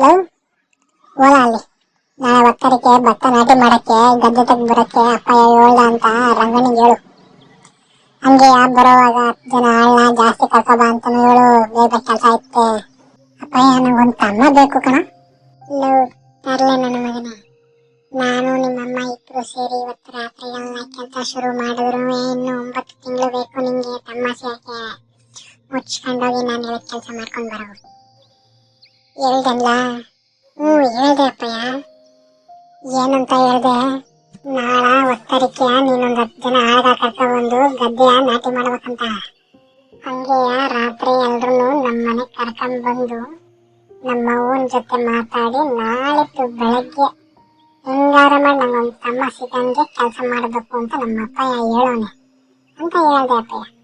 Love ಓಲ ಅಲ್ಲಿ. ನಾಳೆ ಒಕ್ಕರಿಕೆ ಭತ್ತ ನಾಟಿ ಮಾಡಕ್ಕೆ, ಗದ್ದೆ ತೆಗ್ ಬರಕ್ಕೆ ಅಪ್ಪಯ್ಯ ಹೇಳ್ದ ಅಂತ ರಂಗನಿಗೆ ಹೇಳು. ಹಂಗೆ ಬರೋವಾಗ ಹತ್ತು ಜನ ಆಳ್ನ ಜಾಸ್ತಿ ಕರ್ಕೊಬಾ ಅಂತ ಹೇಳು. ಬೇಗ ಕೆಲಸ ಐತೆ ಅಪ್ಪಯ್ಯ ನನಗೊಂದು ತಮ್ಮ ಬೇಕು ಕಣ. ಲವ್ ತರಲೆ ನನ್ನ ಮಗನೇ. ನಾನು ನಿಮ್ಮಮ್ಮ ಇಬ್ರು ಸೇರಿ ಇವತ್ತು ರಾತ್ರಿ ಎಲ್ಲ ಕೆಲಸ ಶುರು ಮಾಡಿದ್ರು. ಇನ್ನು ಒಂಬತ್ತು ತಿಂಗಳು ಬೇಕು ನಿಮಗೆ ತಮ್ಮ ಯಾಕೆ? ಮುಚ್ಕೊಂಡೋಗಿ ನಾನು ಇವತ್ತು ಕೆಲಸ ಮಾಡ್ಕೊಂಡು ಬರೋ ಹೇಳ್ದಲ್ಲ? ಹ್ಞೂ, ಹೇಳ್ದೆ ಅಪ್ಪಯ್ಯ. ಏನಂತ ಹೇಳ್ದೆ? ನಾಳೆ ಒತ್ತರಿಕೆ ನೀನೊಂದು ಹತ್ತು ಜನ ಆಳ್ಗ ಕರ್ಕೊಬಂದು ಗದ್ದೆಯ ನಾಟಿ ಮಾಡ್ಬೇಕಂತ. ಹಂಗೆಯ ರಾತ್ರಿ ಎಲ್ರೂ ನಮ್ಮ ಮನೆಗೆ ಕರ್ಕೊಂಡ್ಬಂದು ನಮ್ಮ ಅವ್ವನ ಜೊತೆ ಮಾತಾಡಿ ನಾಳಿದ್ದು ಬೆಳಗ್ಗೆ ಹಿಂಗಾರ ಮಾಡಿ ನಂಗೊಂದು ತಮ್ಮ ಸಿಗಂಗೆ ಕೆಲಸ ಮಾಡಬೇಕು ಅಂತ ನಮ್ಮ ಅಪ್ಪಯ್ಯ ಹೇಳೋನೆ. ಅಂತ ಹೇಳ್ದೆ ಅಪ್ಪಯ್ಯ.